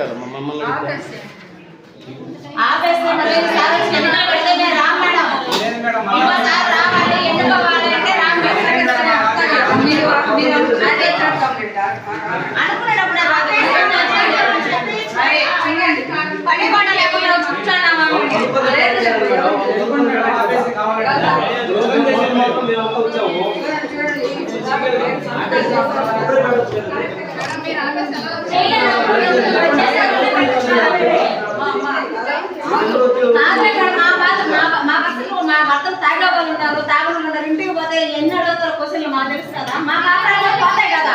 కదమ్మా మమ్మల్ని అడిగితే. ఆపేస్తే మళ్ళీ సార్ వచ్చి ఎన్నికలు పెడితే మేము రాం మేడం. ఇంకోసారి రావాలి, ఎన్నుకోవాలి అంటే రాం మేడం. అదే అనుకునేటప్పుడే రాదు. పని పాట లేకుండా కూర్చున్నామా? కాదులే ఉన్నారు తాగులు ఉన్నారు ఇంటికి పోతే ఎన్ని అడుగుతారు క్వశ్చన్లు మాకు తెలుసు కదా మా కాపురాలు పోతాయి కదా.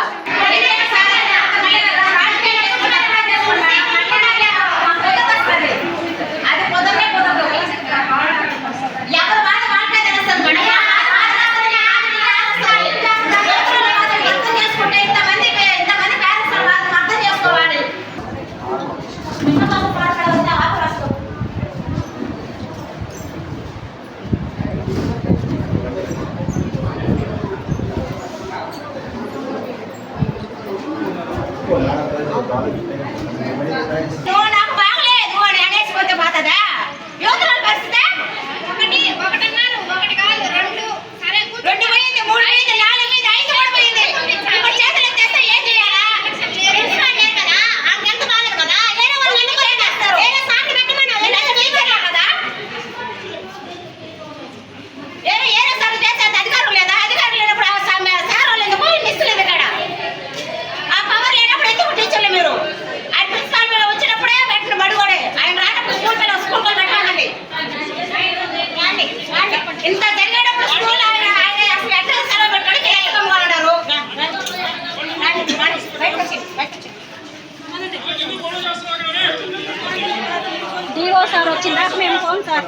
సార్ వచ్చిందా? మేము ఫోన్ సార్.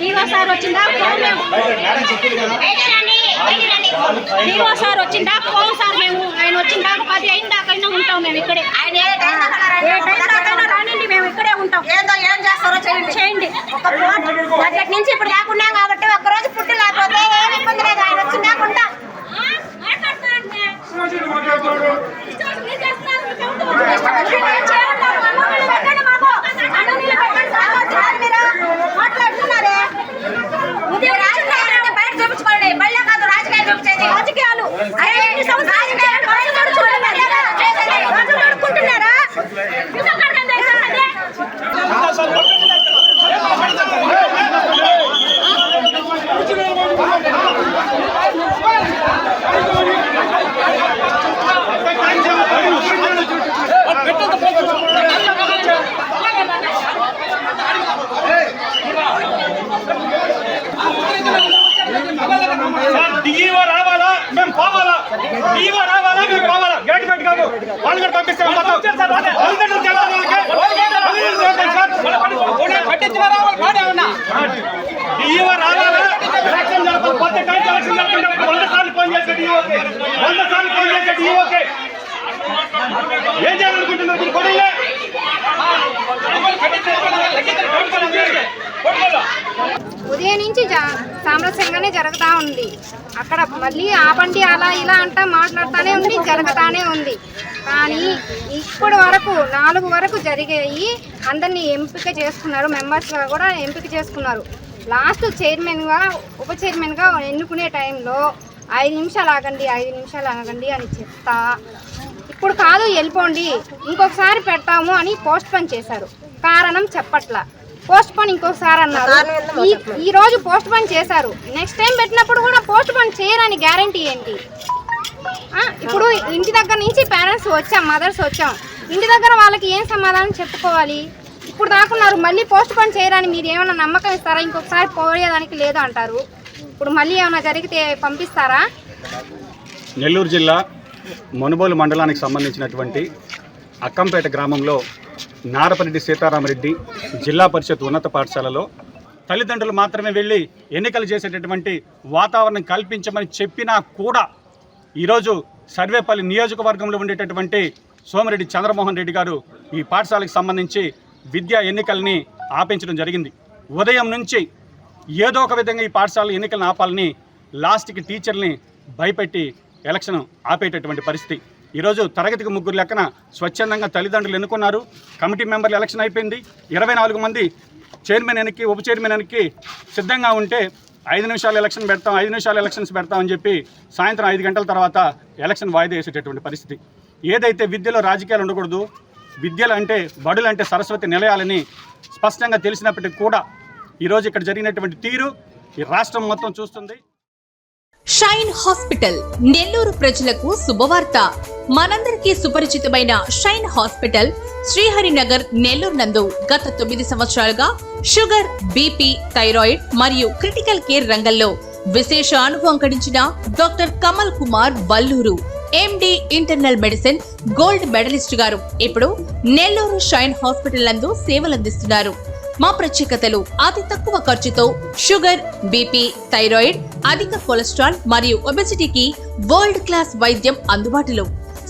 డిఓ సార్ వచ్చిందా? ఫోన్ మేము. సార్ వచ్చిందా? ఫోన్ సార్ మేము. ఆయన వచ్చిందాక పది అయిన దాకైనా ఉంటాం మేము ఇక్కడే. ఆయన ఏ టైం దాకైనా రానండి మేము ఇక్కడే ఉంటాం. ఏందో ఏం చేస్తారో చేయండి. చేయండి. బడ్జెట్ నుంచి ఇప్పుడు లేకున్నాం కాదు వాళ్ళు కూడా పంపిస్తాం మొత్తం తల్లిదండ్రులు చేస్తారు వాళ్ళకి తల్లిదండ్రులు చేస్తారు సార్ డిఈఓ రావాలా ఎలక్షన్ జరపాలి కొత్త టైం ఎలక్షన్ జరపాలి వంద సార్లు ఫోన్ చేసే డిఈఓకి వంద సార్లు ఫోన్ చేసే డిఈఓకి ఏం చేయాలనుకుంటున్నారు మీరు కొడుకులే ఉదయం నుంచి సామరస్యంగానే జరుగుతూ ఉంది. అక్కడ మళ్ళీ ఆపండి అలా ఇలా అంటా మాట్లాడుతూనే ఉంది జరుగుతానే ఉంది. కానీ ఇప్పటి వరకు నాలుగు వరకు జరిగాయి. అందరినీ ఎంపిక చేసుకున్నారు మెంబర్స్గా కూడా ఎంపిక చేసుకున్నారు. లాస్ట్ చైర్మన్గా ఉప చైర్మన్గా ఎన్నుకునే టైంలో ఐదు నిమిషాలు ఆగండి ఐదు నిమిషాలు ఆగండి అని చెప్తా. ఇప్పుడు కాదు వెళ్ళిపోండి. ఇంకొకసారి పెడతాము అని పోస్ట్ పోన్ చేశారు. కారణం చెప్పట్లా. పోస్ట్ పోన్ ఇంకొకసారి అన్నారు. ఈ- రోజు పోస్ట్ పోన్ చేశారు. నెక్స్ట్ టైం పెట్టినప్పుడు కూడా పోస్ట్ పోన్ చేయరని గ్యారంటీ ఏంటి? ఇప్పుడు ఇంటి దగ్గర నుంచి పేరెంట్స్ వచ్చాం మదర్స్ వచ్చాం. ఇంటి దగ్గర వాళ్ళకి ఏం సమాధానం చెప్పుకోవాలి? ఇప్పుడు దాకున్నారు మళ్ళీ పోస్ట్ పోన్ చేయరని మీరు ఏమైనా నమ్మకం ఇస్తారా? ఇంకొకసారి పోయేదానికి లేదు అంటారు. ఇప్పుడు మళ్ళీ ఏమైనా జరిగితే పంపిస్తారా? నెల్లూరు జిల్లా మునుబోలు మండలానికి సంబంధించినటువంటి అక్కంపేట గ్రామంలో నారపరెడ్డి సీతారామరెడ్డి జిల్లా పరిషత్ ఉన్నత పాఠశాలలో తల్లిదండ్రులు మాత్రమే వెళ్ళి ఎన్నికలు చేసేటటువంటి వాతావరణం కల్పించమని చెప్పినా కూడా ఈరోజు సర్వేపల్లి నియోజకవర్గంలో ఉండేటటువంటి సోమిరెడ్డి చంద్రమోహన్ రెడ్డి గారు ఈ పాఠశాలకు సంబంధించి విద్యా ఎన్నికల్ని ఆపించడం జరిగింది. ఉదయం నుంచి ఏదో ఒక విధంగా ఈ పాఠశాల ఎన్నికలను ఆపాలని లాస్ట్కి టీచర్ని భయపెట్టి ఎలక్షన్ ఆపేటటువంటి పరిస్థితి. ఈరోజు తరగతికి ముగ్గురు లెక్కన స్వచ్ఛందంగా తల్లిదండ్రులు ఎన్నుకున్నారు. కమిటీ మెంబర్లు ఎలక్షన్ అయిపోయింది. ఇరవై నాలుగు మంది చైర్మన్ ఎన్నికి ఉప చైర్మన్ ఎన్నికి సిద్ధంగా ఉంటే ఐదు నిమిషాలు ఎలక్షన్ పెడతాం ఐదు నిమిషాలు ఎలక్షన్స్ పెడతామని చెప్పి సాయంత్రం ఐదు గంటల తర్వాత ఎలక్షన్ వాయిదా వేసేటటువంటి పరిస్థితి. ఏదైతే విద్యలో రాజకీయాలు ఉండకూడదు విద్యలు అంటే బడులు అంటే సరస్వతి నిలయాలని స్పష్టంగా తెలిసినప్పటికీ కూడా ఈరోజు ఇక్కడ జరిగినటువంటి తీరు ఈ రాష్ట్రం మొత్తం చూస్తుంది. షైన్ హాస్పిటల్ నెల్లూరు ప్రజలకు శుభవార్త. మనందరికీ సుపరిచితమైన షైన్ హాస్పిటల్ శ్రీహరినగర్ నెల్లూరు నందు గత తొమ్మిది సంవత్సరాలుగా షుగర్ బీపీ థైరాయిడ్ మరియు క్రిటికల్ కేర్ రంగంలో విశేష అనుభవం గడించిన doctor Kamal Kumar Valluru MD internal medicine gold medalist garu ఇప్పుడు నెల్లూరు షైన్ హాస్పిటల్ నందు సేవలందిస్తున్నారు. మా ప్రత్యేకతలు అతి తక్కువ ఖర్చుతో షుగర్ బీపీ థైరాయిడ్ అధిక కొలెస్ట్రాల్ మరియు ఒబెసిటీకి వరల్డ్ క్లాస్ వైద్యం అందుబాటులో.